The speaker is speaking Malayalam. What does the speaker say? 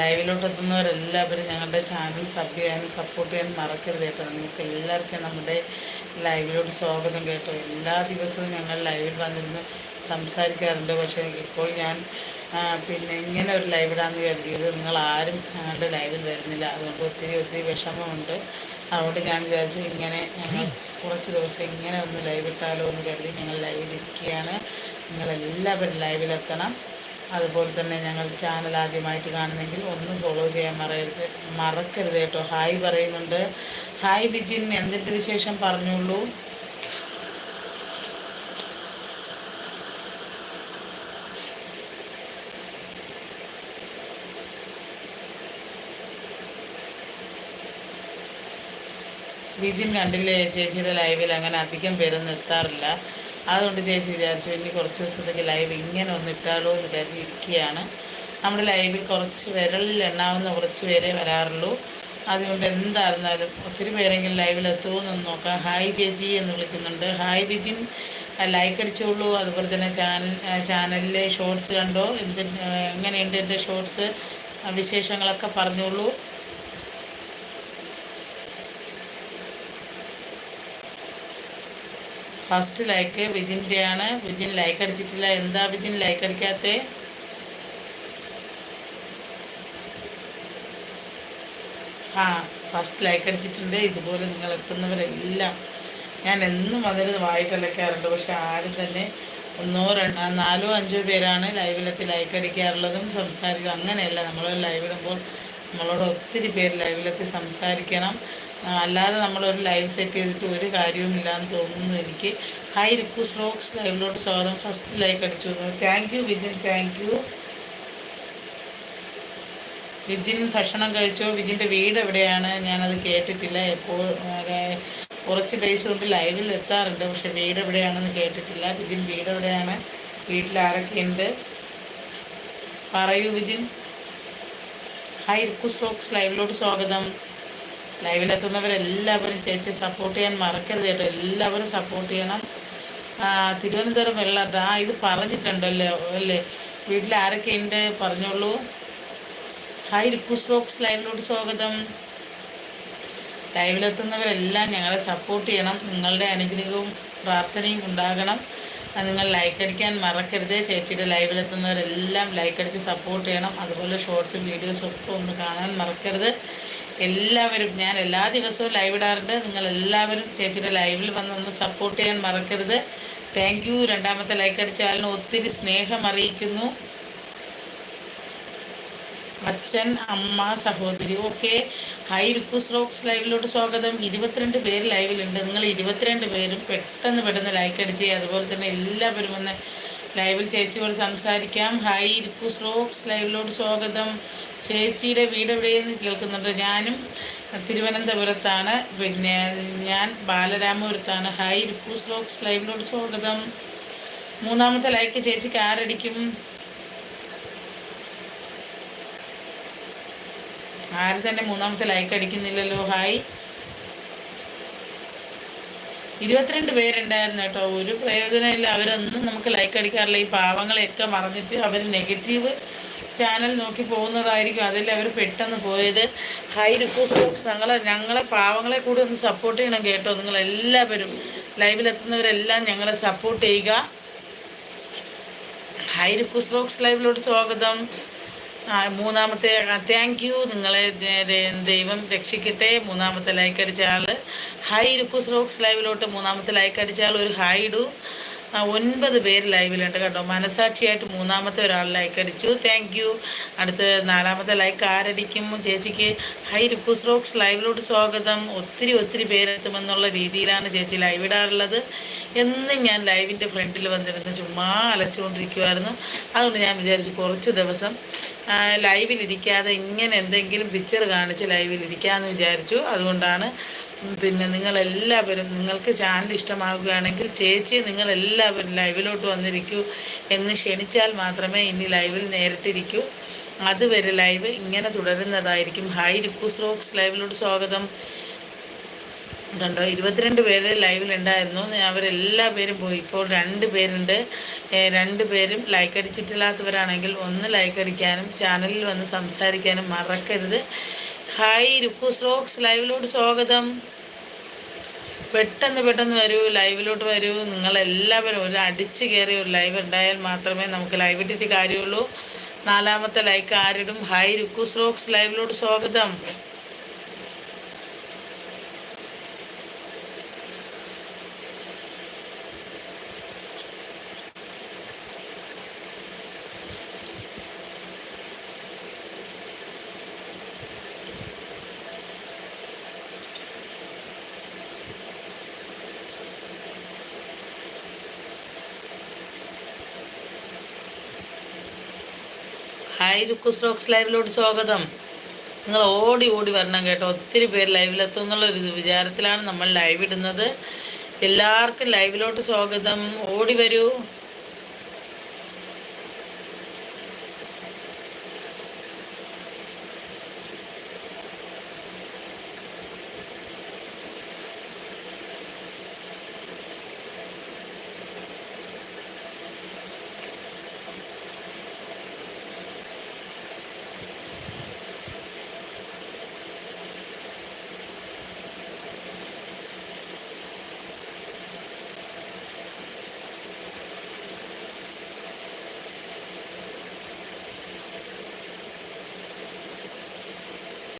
ലൈവിലോട്ട് എത്തുന്നവരെല്ലാവരും ഞങ്ങളുടെ ചാനൽ സബ് ചെയ്യാനും സപ്പോർട്ട് ചെയ്യാനും മറക്കരുത് കേട്ടോ. നിങ്ങൾക്ക് എല്ലാവർക്കും നമ്മുടെ ലൈവിലോട്ട് സ്വാഗതം കേട്ടോ. എല്ലാ ദിവസവും ഞങ്ങൾ ലൈവിൽ വന്നിരുന്ന് സംസാരിക്കാറുണ്ട്. പക്ഷേ ഇപ്പോൾ ഞാൻ പിന്നെ ഇങ്ങനെ ഒരു ലൈവ് ഇടാമെന്ന് കരുതിയത് നിങ്ങൾ ആരും ഞങ്ങളുടെ ലൈവിൽ വരുന്നില്ല. അതുകൊണ്ട് ഒത്തിരി ഒത്തിരി വിഷമമുണ്ട്. അതുകൊണ്ട് ഞാൻ വിചാരിച്ചു ഇങ്ങനെ ഞങ്ങൾ കുറച്ച് ദിവസം ഇങ്ങനെ ഒന്ന് ലൈവ് ഇട്ടാലോ എന്ന് കരുതി ഞങ്ങൾ ലൈവിൽ ഇരിക്കുകയാണ് നിങ്ങളെല്ലാവരും ലൈവിലെത്തണം. അതുപോലെ തന്നെ ഞങ്ങൾ ചാനൽ ആദ്യമായിട്ട് കാണുന്നെങ്കിൽ ഒന്നും ഫോളോ ചെയ്യാൻ മറയരുത്. മറക്കരുത് കേട്ടോ. ഹായ് പറയുന്നുണ്ട്. ഹായ് ബിജിൻ എന്തിന്റെ വിശേഷം? പറഞ്ഞുള്ളൂ ബിജിൻ കണ്ടില്ലേ ചേച്ചിയുടെ ലൈവിൽ അങ്ങനെ അധികം പേരൊന്നും എത്താറില്ല. അതുകൊണ്ട് ചേച്ചി വിചാരിച്ചു ഇനി കുറച്ച് ദിവസത്തേക്ക് ലൈവ് ഇങ്ങനെ ഒന്ന് ഇട്ടാലോ എന്ന് വിചാരിച്ച് ഇരിക്കുകയാണ് നമ്മുടെ ലൈവിൽ കുറച്ച് വിരലിൽ എണ്ണാവുന്ന കുറച്ച് പേരെ വരാറുള്ളൂ. അതുകൊണ്ട് എന്തായിരുന്നാലും ഒത്തിരി പേരെങ്കിലും ലൈവിൽ എത്തുമെന്നൊന്ന് നോക്കാം. ഹായ് ചേച്ചി എന്ന് വിളിക്കുന്നുണ്ട്. ഹായ് ബിജിൻ ലൈക്ക് അടിച്ചോളൂ. അതുപോലെ തന്നെ ചാനൽ ചാനലിലെ ഷോർട്സ് കണ്ടോ? എന്ത് എങ്ങനെയുണ്ട് എന്റെ ഷോർട്സ് വിശേഷങ്ങളൊക്കെ പറഞ്ഞോളൂ. ഫസ്റ്റ് ലൈക്ക് വിജിന്റെയാണ് വിജിൻ ലൈക്ക് അടിച്ചിട്ടില്ല. എന്താ വിജിൻ ലൈക്ക് അടിക്കാത്തേ? ആ ഫസ്റ്റ് ലൈക്ക് അടിച്ചിട്ടുണ്ട്. ഇതുപോലെ നിങ്ങൾ എത്തുന്നവരെല്ലാം. ഞാൻ എന്നും അതിൽ വായിട്ടിളക്കാറുണ്ട് പക്ഷെ ആരും തന്നെ ഒന്നോ രണ്ടോ നാലോ അഞ്ചോ പേരാണ് ലൈവിലെത്തി ലൈക്ക് അടിക്കാറുള്ളതും സംസാരിക്കുക. അങ്ങനെയല്ല. നമ്മൾ ലൈവിടുമ്പോൾ നമ്മളോട് ഒത്തിരി പേര് ലൈവിലെത്തി സംസാരിക്കണം. അല്ലാതെ നമ്മളൊരു ലൈവ് സെറ്റ് ചെയ്തിട്ട് ഒരു കാര്യവുമില്ല എന്ന് തോന്നുന്നു എനിക്ക്. ഹൈ റിക്കു റോക്സ് ലൈവിലോട്ട് സ്വാഗതം. ഫസ്റ്റ് ലൈക്ക് അടിച്ചു thank you Vijin. Thank you Vijin ഭക്ഷണം കഴിച്ചോ? വിജിന്റെ വീട് എവിടെയാണ്? ഞാനത് കേട്ടിട്ടില്ല. എപ്പോൾ കുറച്ച് ഡേയ്സ് കൊണ്ട് ലൈവിൽ എത്താറുണ്ട്. പക്ഷെ വീട് എവിടെയാണെന്ന് കേട്ടിട്ടില്ല. വിജിൻ വീട് എവിടെയാണ്? വീട്ടിൽ ആരൊക്കെയുണ്ട് പറയൂ വിജിൻ. ഹൈ റിക്കു റോക്സ് ലൈവിലോട്ട് സ്വാഗതം. ലൈവിലെത്തുന്നവരെല്ലാവരും ചേച്ചി സപ്പോർട്ട് ചെയ്യാൻ മറക്കരുത് കേട്ടോ. എല്ലാവരും സപ്പോർട്ട് ചെയ്യണം. തിരുവനന്തപുരം വെള്ളാട്ട് ആ ഇത് പറഞ്ഞിട്ടുണ്ടല്ലോ അല്ലേ? വീട്ടിൽ ആരൊക്കെ ഉണ്ട് പറഞ്ഞോളൂ. ഹായ് റിപ്പു റോക്സ് ലൈവിലോട്ട് സ്വാഗതം. ലൈവിലെത്തുന്നവരെല്ലാം ഞങ്ങളെ സപ്പോർട്ട് ചെയ്യണം. നിങ്ങളുടെ അനുഗ്രഹവും പ്രാർത്ഥനയും ഉണ്ടാകണം. നിങ്ങൾ ലൈക്ക് അടിക്കാൻ മറക്കരുത്. ചേച്ചിയുടെ ലൈവിലെത്തുന്നവരെല്ലാം ലൈക്ക് അടിച്ച് സപ്പോർട്ട് ചെയ്യണം. അതുപോലെ ഷോർട്സും വീഡിയോസും ഒക്കെ ഒന്ന് കാണാൻ മറക്കരുത്. എല്ലാവരും ഞാൻ എല്ലാ ദിവസവും ലൈവ് ഇടാറുണ്ട്. നിങ്ങൾ എല്ലാവരും ചേച്ചിയുടെ ലൈവിൽ വന്ന് ഒന്ന് സപ്പോർട്ട് ചെയ്യാൻ മറക്കരുത്. താങ്ക് യു രണ്ടാമത്തെ ലൈക്ക് അടിച്ച ആളിന് ഒത്തിരി സ്നേഹം അറിയിക്കുന്നു. അച്ഛൻ അമ്മ സഹോദരി ഓക്കെ ഹൈ റിക്വസ് റോക്സ് ലൈവിലോട്ട് സ്വാഗതം. ഇരുപത്തിരണ്ട് പേര് ലൈവിലുണ്ട് നിങ്ങൾ ഇരുപത്തിരണ്ട് പേരും പെട്ടെന്ന് പെട്ടെന്ന് ലൈക്ക് അടിച്ച് അതുപോലെ തന്നെ എല്ലാവരും ഒന്ന് ലൈവിൽ ചേച്ചിയോട് സംസാരിക്കാം. ഹൈ റിക്വസ് റോക്സ് ലൈവിലോട്ട് സ്വാഗതം. ചേച്ചിയുടെ വീട് എവിടെയെന്ന് കേൾക്കുന്നുണ്ട്. ഞാനും തിരുവനന്തപുരത്താണ്. പിന്നെ ഞാൻ ബാലരാമപുരത്താണ്. ഹൈ റിപ്പൂസ് ബോക്സ് ലൈവിലോട് സ്വാഗതം. മൂന്നാമത്തെ ലൈക്ക് ചേച്ചിക്ക് ആരടിക്കും? ആരും തന്നെ മൂന്നാമത്തെ ലൈക്ക് അടിക്കുന്നില്ലല്ലോ. ഹായ്. ഇരുപത്തിരണ്ട് പേരുണ്ടായിരുന്നു കേട്ടോ. ഒരു പ്രയോജനമില്ല. അവരൊന്നും നമുക്ക് ലൈക്ക് അടിക്കാറില്ല. ഈ പാവങ്ങളെയൊക്കെ മറന്നിട്ട് അവർ നെഗറ്റീവ് ചാനൽ നോക്കി പോകുന്നതായിരിക്കും. അതിൽ അവർ പെട്ടെന്ന് പോയത്? ഹൈ റിഫൂസ് ബോക്സ് ഞങ്ങളെ ഞങ്ങളെ പാവങ്ങളെ കൂടി ഒന്ന് സപ്പോർട്ട് ചെയ്യണം കേട്ടോ നിങ്ങളെല്ലാവരും. ലൈവിലെത്തുന്നവരെല്ലാം ഞങ്ങളെ സപ്പോർട്ട് ചെയ്യുക. ഹൈ റിക്വസ് ബോക്സ് ലൈവിലോട്ട് സ്വാഗതം. മൂന്നാമത്തെ താങ്ക് യു നിങ്ങളെ ദൈവം രക്ഷിക്കട്ടെ. മൂന്നാമത്തെ ലൈക്ക് അടിച്ച ആൾ ഹൈ റിക്വസ് റോക്സ് ലൈവിലോട്ട് മൂന്നാമത്തെ ലൈക്ക് അടിച്ച ആൾ ഒരു ഹായ് ഇടൂ. ആ, ഒൻപത് പേര് ലൈവിലുണ്ട് കേട്ടോ. മനസാക്ഷിയായിട്ട് മൂന്നാമത്തെ ഒരാൾ ലൈക്ക് അടിച്ചു. താങ്ക് യു അടുത്ത് നാലാമത്തെ ലൈക്ക് ആരടിക്കും? ചേച്ചിക്ക് ഹൈ റിക്കൂസ് റോക്സ് ലൈവിലോട്ട് സ്വാഗതം. ഒത്തിരി ഒത്തിരി പേരെത്തുമെന്നുള്ള രീതിയിലാണ് ചേച്ചി ലൈവ് ഇടാറുള്ളത്. എന്നും ഞാൻ ലൈവിന്റെ ഫ്രണ്ടിൽ വന്നിരുന്ന് ചുമ്മാ അലച്ചുകൊണ്ടിരിക്കുമായിരുന്നു അതുകൊണ്ട് ഞാൻ വിചാരിച്ചു കുറച്ച് ദിവസം ലൈവിലിരിക്കാതെ ഇങ്ങനെ എന്തെങ്കിലും പിക്ചർ കാണിച്ച് ലൈവിലിരിക്കാമെന്ന് വിചാരിച്ചു. അതുകൊണ്ടാണ് പിന്നെ നിങ്ങളെല്ലാവരും നിങ്ങൾക്ക് ചാനൽ ഇഷ്ടമാവുകയാണെങ്കിൽ ചേച്ചി നിങ്ങളെല്ലാവരും ലൈവിലോട്ട് വന്നിരിക്കൂ എന്ന് ക്ഷണിച്ചാൽ മാത്രമേ ഇനി ലൈവിൽ നേരിട്ടിരിക്കൂ. അതുവരെ ലൈവ് ഇങ്ങനെ തുടരുന്നതായിരിക്കും. ഹായ് റിക്കൂസ് റോക്സ് ലൈവിലോട്ട് സ്വാഗതം. ഇതുണ്ടോ ഇരുപത്തിരണ്ട് പേര് ലൈവിലുണ്ടായിരുന്നു അവരെല്ലാ പേരും പോയി. ഇപ്പോൾ രണ്ട് പേരുണ്ട്. രണ്ട് പേരും ലൈക്ക് അടിച്ചിട്ടില്ലാത്തവരാണെങ്കിൽ ഒന്ന് ലൈക്ക് അടിക്കാനും ചാനലിൽ വന്ന് സംസാരിക്കാനും മറക്കരുത്. ഹായ് രുക്കൂസ് റോക്സ് ലൈവിലോട്ട് സ്വാഗതം. പെട്ടെന്ന് പെട്ടെന്ന് വരൂ ലൈവിലോട്ട് വരൂ. നിങ്ങളെല്ലാവരും ഒരു അടിച്ച് കയറി ഒരു ലൈവ് ഉണ്ടായാൽ മാത്രമേ നമുക്ക് ലൈവ് ഇട്ടിട്ട് കാര്യമുള്ളൂ. നാലാമത്തെ ലൈക്ക് ആരിടും. ഹായ് രുക്കൂസ് റോക്സ് ലൈവിലോട്ട് സ്വാഗതം. ഹായ് ലുക്കു സ്ട്രോക്സ് ലൈവിലോട്ട് സ്വാഗതം. നിങ്ങൾ ഓടി ഓടി വരണം കേട്ടോ. ഒത്തിരി പേര് ലൈവിലെത്തും എന്നുള്ളൊരു വിചാരത്തിലാണ് നമ്മൾ ലൈവ് ഇടുന്നത്. എല്ലാവർക്കും ലൈവിലോട്ട് സ്വാഗതം. ഓടി വരൂ.